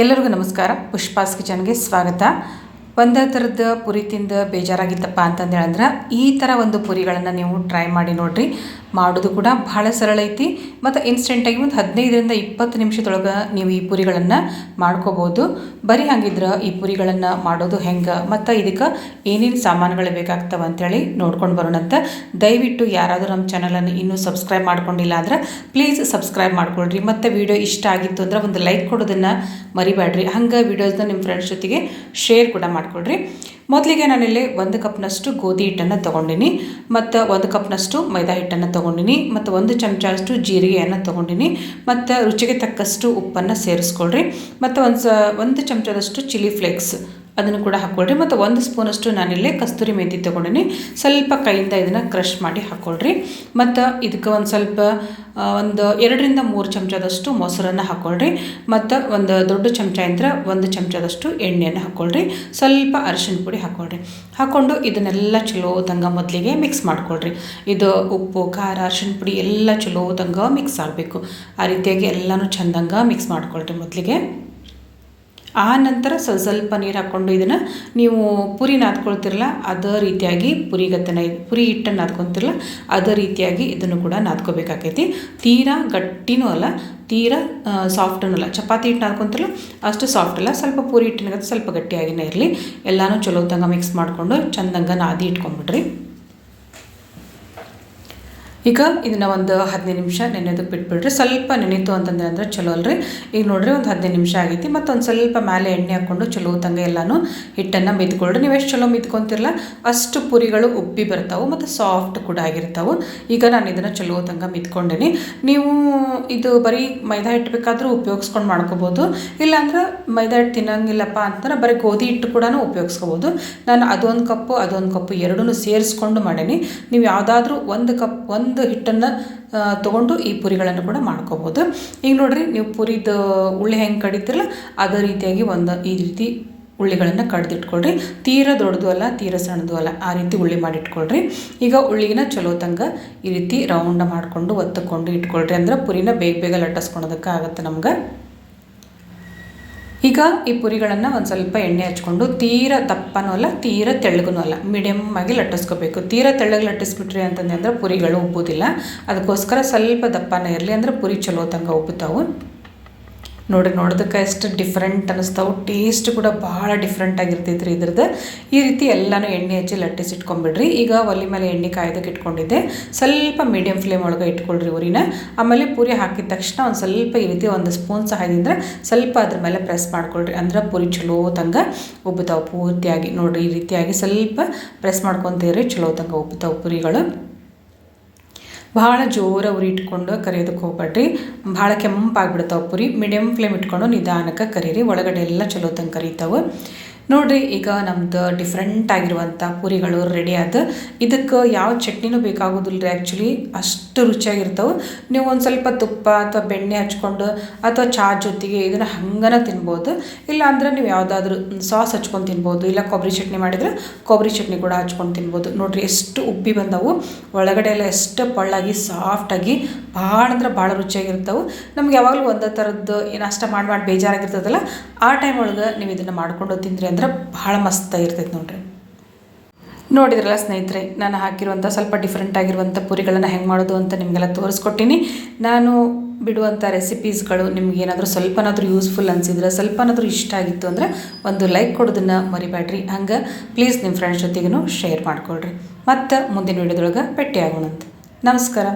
ಎಲ್ಲರಿಗೂ ನಮಸ್ಕಾರ. ಪುಷ್ಪಾಸ್ ಕಿಚನ್ಗೆ ಸ್ವಾಗತ. ಒಂದೇ ಥರದ ಪುರಿ ತಿಂದು ಬೇಜಾರಾಗಿತ್ತಪ್ಪ ಅಂತಂದೇಳಂದ್ರೆ ಈ ಥರ ಒಂದು ಪುರಿಗಳನ್ನು ನೀವು ಟ್ರೈ ಮಾಡಿ ನೋಡಿರಿ. ಮಾಡೋದು ಕೂಡ ಬಹಳ ಸರಳ ಐತಿ. ಮತ್ತು ಇನ್ಸ್ಟೆಂಟಾಗಿ ಒಂದು ಹದಿನೈದರಿಂದ ಇಪ್ಪತ್ತು ನಿಮಿಷದೊಳಗೆ ನೀವು ಈ ಪುರಿಗಳನ್ನು ಮಾಡ್ಕೋಬೋದು. ಬರೀ ಹಾಗಿದ್ರೆ ಈ ಪುರಿಗಳನ್ನು ಮಾಡೋದು ಹೆಂಗೆ? ಮತ್ತು ಇದಕ್ಕೆ ಏನೇನು ಸಾಮಾನುಗಳು ಬೇಕಾಗ್ತವೆ ಅಂತೇಳಿ ನೋಡ್ಕೊಂಡು ಬರೋಣಂತ. ದಯವಿಟ್ಟು ಯಾರಾದರೂ ನಮ್ಮ ಚಾನಲನ್ನು ಇನ್ನೂ ಸಬ್ಸ್ಕ್ರೈಬ್ ಮಾಡ್ಕೊಂಡಿಲ್ಲ ಅಂದ್ರೆ ಪ್ಲೀಸ್ ಸಬ್ಸ್ಕ್ರೈಬ್ ಮಾಡ್ಕೊಳ್ರಿ. ಮತ್ತು ವಿಡಿಯೋ ಇಷ್ಟ ಆಗಿತ್ತು ಅಂದ್ರೆ ಒಂದು ಲೈಕ್ ಕೊಡೋದನ್ನು ಮರಿಬೇಡ್ರಿ ಹಂಗೆ ವಿಡಿಯೋಸ್ನ ನಿಮ್ಮ ಫ್ರೆಂಡ್ಸ್ ಜೊತೆಗೆ ಶೇರ್ ಕೂಡ ಮಾಡ್ಕೊಳ್ರಿ. ಮೊದಲಿಗೆ ನಾನಿಲ್ಲಿ ಒಂದು ಕಪ್ನಷ್ಟು ಗೋಧಿ ಹಿಟ್ಟನ್ನು ತೊಗೊಂಡಿನಿ, ಮತ್ತು ಒಂದು ಕಪ್ನಷ್ಟು ಮೈದಾ ಹಿಟ್ಟನ್ನು ತೊಗೊಂಡಿನಿ, ಮತ್ತು ಒಂದು ಚಮಚಷ್ಟು ಜೀರಿಗೆಯನ್ನು ತೊಗೊಂಡಿನಿ, ಮತ್ತು ರುಚಿಗೆ ತಕ್ಕಷ್ಟು ಉಪ್ಪನ್ನು ಸೇರಿಸ್ಕೊಳ್ರಿ. ಮತ್ತು ಒಂದು ಸ ಒಂದು ಚಮಚದಷ್ಟು ಚಿಲ್ಲಿ ಫ್ಲೇಕ್ಸ್ ಅದನ್ನು ಕೂಡ ಹಾಕ್ಕೊಳ್ರಿ. ಮತ್ತು ಒಂದು ಸ್ಪೂನಷ್ಟು ನಾನಿಲ್ಲಿ ಕಸ್ತೂರಿ ಮೆಂತಿ ತೊಗೊಂಡಿನಿ. ಸ್ವಲ್ಪ ಕೈಯಿಂದ ಇದನ್ನು ಕ್ರಷ್ ಮಾಡಿ ಹಾಕ್ಕೊಳ್ರಿ. ಮತ್ತು ಇದಕ್ಕೆ ಒಂದು ಸ್ವಲ್ಪ ಒಂದು ಎರಡರಿಂದ ಮೂರು ಚಮಚದಷ್ಟು ಮೊಸರನ್ನು ಹಾಕ್ಕೊಳ್ರಿ. ಮತ್ತು ಒಂದು ದೊಡ್ಡ ಚಮಚ ಅಂದ್ರೆ ಒಂದು ಚಮಚದಷ್ಟು ಎಣ್ಣೆಯನ್ನು ಹಾಕ್ಕೊಳ್ರಿ. ಸ್ವಲ್ಪ ಅರಿಶಿನ ಪುಡಿ ಹಾಕ್ಕೊಳ್ರಿ. ಹಾಕ್ಕೊಂಡು ಇದನ್ನೆಲ್ಲ ಚಲೋ ತಂಗ ಮೊದಲಿಗೆ ಮಿಕ್ಸ್ ಮಾಡ್ಕೊಳ್ರಿ. ಇದು ಉಪ್ಪು, ಖಾರ, ಅರಿಶಿನ ಪುಡಿ ಎಲ್ಲ ಚಲೋ ತಂಗ ಮಿಕ್ಸ್ ಆಗಬೇಕು. ಆ ರೀತಿಯಾಗಿ ಎಲ್ಲನೂ ಚೆಂದಂಗ ಮಿಕ್ಸ್ ಮಾಡ್ಕೊಳ್ರಿ ಮೊದಲಿಗೆ. ಆ ನಂತರ ಸ್ವಲ್ಪ ಸ್ವಲ್ಪ ನೀರು ಹಾಕ್ಕೊಂಡು ಇದನ್ನು ನೀವು ಪುರಿ ನಾದ್ಕೊಳ್ತಿರಲ್ಲ, ಅದೇ ರೀತಿಯಾಗಿ ಪುರಿಗತ್ತನ ಗತ್ತನ ಪುರಿ ಹಿಟ್ಟನ್ನು ನಾದ್ಕೊತಿರಲ್ಲ, ಅದೇ ರೀತಿಯಾಗಿ ಇದನ್ನು ಕೂಡ ನಾದ್ಕೋಬೇಕಾಕೈತಿ ತೀರಾ ಗಟ್ಟಿನೂ ಅಲ್ಲ, ತೀರಾ ಸಾಫ್ಟನೂ ಅಲ್ಲ. ಚಪಾತಿ ಹಿಟ್ಟು ನಾದ್ಕೊತಿರಲ್ಲ, ಅಷ್ಟು ಸಾಫ್ಟ್ ಅಲ್ಲ. ಸ್ವಲ್ಪ ಪುರಿ ಹಿಟ್ಟಿನ ಸ್ವಲ್ಪ ಗಟ್ಟಿಯಾಗಿನೇ ಇರಲಿ. ಎಲ್ಲನೂ ಚಲೋ ತಂಗ ಮಿಕ್ಸ್ ಮಾಡಿಕೊಂಡು ಚಂದಂಗ ನಾದಿ ಇಟ್ಕೊಂಡ್ಬಿಡ್ರಿ ಈಗ ಇದನ್ನ ಒಂದು ಹದಿನೈದು ನಿಮಿಷ ನೆನೆಯೋದಕ್ಕೆ ಬಿಟ್ಬಿಡ್ರಿ. ಸ್ವಲ್ಪ ನೆನೀತು ಅಂತಂದ್ರೆ ಅಂದರೆ ಚಲೋ ಅಲ್ರಿ. ಈಗ ನೋಡ್ರಿ ಒಂದು ಹದಿನೈದು ನಿಮಿಷ ಆಗೈತಿ. ಮತ್ತು ಒಂದು ಸ್ವಲ್ಪ ಮೇಲೆ ಎಣ್ಣೆ ಹಾಕ್ಕೊಂಡು ಚಲೋ ತಂಗ ಎಲ್ಲನೂ ಹಿಟ್ಟನ್ನು ಮಿದ್ಕೊಳ್ರಿ. ನೀವು ಎಷ್ಟು ಚಲೋ ಮಿದ್ಕೊತಿರಲ್ಲ ಅಷ್ಟು ಪುರಿಗಳು ಉಬ್ಬಿ ಬರ್ತಾವೆ ಮತ್ತು ಸಾಫ್ಟ್ ಕೂಡ ಆಗಿರ್ತಾವೆ. ಈಗ ನಾನು ಇದನ್ನು ಚಲೋ ತಂಗ ಮಿದ್ಕೊಂಡೇನಿ. ನೀವು ಇದು ಬರೀ ಮೈದಾ ಹಿಟ್ಟು ಬೇಕಾದರೂ ಉಪಯೋಗಿಸ್ಕೊಂಡು ಮಾಡ್ಕೋಬೋದು. ಇಲ್ಲಾಂದ್ರೆ ಮೈದಾ ಹಿಟ್ಟು ತಿನ್ನಂಗಿಲ್ಲಪ್ಪ ಅಂತಂದ್ರೆ ಬರೀ ಗೋಧಿ ಹಿಟ್ಟು ಕೂಡ ಉಪಯೋಗಿಸ್ಕೋಬೋದು. ನಾನು ಅದೊಂದು ಕಪ್ಪು ಅದೊಂದು ಕಪ್ಪು ಎರಡೂ ಸೇರಿಸ್ಕೊಂಡು ಮಾಡೇನಿ. ನೀವು ಯಾವುದಾದ್ರೂ ಒಂದು ಕಪ್, ಒಂದು ಹಿಟ್ಟನ್ನು ತೊಗೊಂಡು ಈ ಪುರಿಗಳನ್ನು ಕೂಡ ಮಾಡ್ಕೋಬೋದು. ಈಗ ನೋಡಿರಿ, ನೀವು ಪುರಿದು ಉಳ್ಳಿ ಹೆಂಗೆ ಕಡಿತಿರಲ್ಲ, ಅದೇ ರೀತಿಯಾಗಿ ಒಂದು ಈ ರೀತಿ ಉಳ್ಳಿಗಳನ್ನು ಕಡ್ದಿಟ್ಕೊಳ್ರಿ. ತೀರಾ ದೊಡ್ಡದು ಅಲ್ಲ, ತೀರ ಸಣ್ಣದು ಅಲ್ಲ, ಆ ರೀತಿ ಉಳ್ಳಿ ಮಾಡಿಟ್ಕೊಳ್ರಿ. ಈಗ ಉಳ್ಳಿನ ಚಲೋ ತಂಗ ಈ ರೀತಿ ರೌಂಡ್ ಮಾಡಿಕೊಂಡು, ಒತ್ತಕೊಂಡು ಇಟ್ಕೊಳ್ರಿ. ಅಂದ್ರೆ ಪುರಿನ ಬೇಗ ಬೇಗ ಲಟ್ಟಿಸ್ಕೊಳೋದಕ್ಕೆ ಆಗುತ್ತೆ ನಮ್ಗೆ. ಈಗ ಈ ಪುರಿಗಳನ್ನು ಒಂದು ಸ್ವಲ್ಪ ಎಣ್ಣೆ ಹಚ್ಕೊಂಡು ತೀರ ದಪ್ಪನೂ ಅಲ್ಲ, ತೀರ ತೆಳ್ಳಗೂ ಅಲ್ಲ ಮೀಡಿಯಮ್ ಆಗಿ ಲಟ್ಟಿಸ್ಕೋಬೇಕು. ತೀರ ತೆಳ್ಳಗೆ ಲಟ್ಟಿಸ್ಬಿಟ್ರಿ ಅಂತಂದ್ರೆ ಪುರಿಗಳು ಉಬ್ಬೋದಿಲ್ಲ ಅದಕ್ಕೋಸ್ಕರ ಸ್ವಲ್ಪ ದಪ್ಪನ ಇರಲಿ ಅಂದ್ರೆ ಪುರಿ ಚಲೋ ತಂಗ ಉಬ್ಬುತ್ತಾವು ನೋಡ್ರಿ ನೋಡೋದಕ್ಕೆ ಎಷ್ಟು ಡಿಫ್ರೆಂಟ್ ಅನ್ನಿಸ್ತಾವೆ ಟೇಸ್ಟ್ ಕೂಡ ಭಾಳ ಡಿಫ್ರೆಂಟ್ ಆಗಿರ್ತೈತ್ರಿ ಇದ್ರದ್ದು. ಈ ರೀತಿ ಎಲ್ಲನೂ ಎಣ್ಣೆ ಹಚ್ಚಿ ಲಟ್ಟಿಸಿಟ್ಕೊಂಬಿಡ್ರಿ ಈಗ ಒಲೆ ಮೇಲೆ ಎಣ್ಣೆ ಕಾಯ್ದಕ್ಕೆ ಇಟ್ಕೊಂಡಿದ್ದೆ. ಸ್ವಲ್ಪ ಮೀಡಿಯಮ್ ಫ್ಲೇಮ್ ಒಳಗೆ ಇಟ್ಕೊಳ್ರಿ ಉರಿನ. ಆಮೇಲೆ ಪೂರಿ ಹಾಕಿದ ತಕ್ಷಣ ಒಂದು ಸ್ವಲ್ಪ ಈ ರೀತಿ ಒಂದು ಸ್ಪೂನ್ ಸಹಾಯದಿಂದ ಸ್ವಲ್ಪ ಅದ್ರ ಮೇಲೆ ಪ್ರೆಸ್ ಮಾಡ್ಕೊಳ್ರಿ. ಅಂದ್ರೆ ಪೂರಿ ಚಲೋ ತಂಗ ಉಬ್ಬುತ್ತಾವೆ ಪೂರ್ತಿಯಾಗಿ. ನೋಡಿರಿ, ಈ ರೀತಿಯಾಗಿ ಸ್ವಲ್ಪ ಪ್ರೆಸ್ ಮಾಡ್ಕೊತೀರಿ ಚಲೋ ತಂಗ ಉಬ್ಬುತ್ತಾವೆ ಪುರಿಗಳು. ಭಾಳ ಜೋರ ಉರಿ ಇಟ್ಕೊಂಡು ಕರಿಯೋದಕ್ಕೆ ಹೋಗ್ಬೇಡ್ರಿ. ಭಾಳ ಕೆಂಪಾಗ್ಬಿಡ್ತಾವೆ ಪುರಿ. ಮೀಡಿಯಮ್ ಫ್ಲೇಮ್ ಇಟ್ಕೊಂಡು ನಿಧಾನಕ್ಕೆ ಕರೀರಿ. ಒಳಗಡೆ ಎಲ್ಲ ಚಲೋ ತಂಗ ಕರಿತಾವೆ. ನೋಡ್ರಿ, ಈಗ ನಮ್ದು ಡಿಫ್ರೆಂಟ್ ಆಗಿರುವಂಥ ಪೂರಿಗಳು ರೆಡಿ ಆದ. ಇದಕ್ಕೆ ಯಾವ ಚಟ್ನಿನೂ ಬೇಕಾಗೋದಿಲ್ಲ ರೀ ಆ್ಯಕ್ಚುಲಿ ಅಷ್ಟು ರುಚಿಯಾಗಿರ್ತಾವೆ. ನೀವು ಒಂದು ಸ್ವಲ್ಪ ತುಪ್ಪ ಅಥವಾ ಬೆಣ್ಣೆ ಹಚ್ಕೊಂಡು ಅಥವಾ ಚಹಾ ಜೊತೆಗೆ ಇದನ್ನು ಹಂಗನ ತಿನ್ಬೋದು. ಇಲ್ಲ ನೀವು ಯಾವುದಾದ್ರೂ ಸಾಸ್ ಹಚ್ಕೊಂಡು ತಿನ್ಬೋದು. ಇಲ್ಲ ಕೊಬ್ಬರಿ ಚಟ್ನಿ ಮಾಡಿದರೆ ಕೊಬ್ಬರಿ ಚಟ್ನಿ ಕೂಡ ಹಚ್ಕೊಂಡು ತಿನ್ಬೋದು. ನೋಡ್ರಿ, ಎಷ್ಟು ಉಬ್ಬಿ ಬಂದವು. ಒಳಗಡೆ ಎಲ್ಲ ಎಷ್ಟು ಪಳ್ಳಾಗಿ ಸಾಫ್ಟಾಗಿ ಭಾಳ ಅಂದ್ರೆ ಭಾಳ ರುಚಿಯಾಗಿರ್ತಾವೆ. ನಮ್ಗೆ ಯಾವಾಗಲೂ ಒಂದೇ ಥರದ್ದು ಏನು ಅಷ್ಟ ಮಾಡಿ ಮಾಡಿ ಬೇಜಾರಾಗಿರ್ತದಲ್ಲ, ಆ ಟೈಮ್ ಒಳಗೆ ನೀವು ಇದನ್ನು ಮಾಡ್ಕೊಂಡು ತಿಂದ್ರಿ ಅಂದ್ರೆ ಭಾಳ ಮಸ್ತ್ ಇರ್ತೈತೆ ನೋಡ್ರಿ. ನೋಡಿದ್ರಲ್ಲ ಸ್ನೇಹಿತರೆ, ನಾನು ಹಾಕಿರುವಂಥ ಸ್ವಲ್ಪ ಡಿಫ್ರೆಂಟ್ ಆಗಿರುವಂಥ ಪುರಿಗಳನ್ನು ಹೆಂಗೆ ಮಾಡೋದು ಅಂತ ನಿಮಗೆಲ್ಲ ತೋರಿಸ್ಕೊಟ್ಟಿನಿ. ನಾನು ಬಿಡುವಂಥ ರೆಸಿಪೀಸ್ಗಳು ನಿಮಗೇನಾದರೂ ಸ್ವಲ್ಪನಾದರೂ ಯೂಸ್ಫುಲ್ ಅನಿಸಿದ್ರೆ, ಸ್ವಲ್ಪನಾದರೂ ಇಷ್ಟ ಆಗಿತ್ತು ಅಂದರೆ ಒಂದು ಲೈಕ್ ಕೊಡೋದನ್ನು ಮರಿಬೇಡ್ರಿ ಹಂಗೆ ಪ್ಲೀಸ್ ನಿಮ್ಮ ಫ್ರೆಂಡ್ಸ್ ಜೊತೆಗೂ ಶೇರ್ ಮಾಡಿಕೊಳ್ರಿ. ಮತ್ತು ಮುಂದಿನ ವಿಡಿಯೋದೊಳಗೆ ಭೇಟಿ ಆಗೋಣಂತೆ ನಮಸ್ಕಾರ.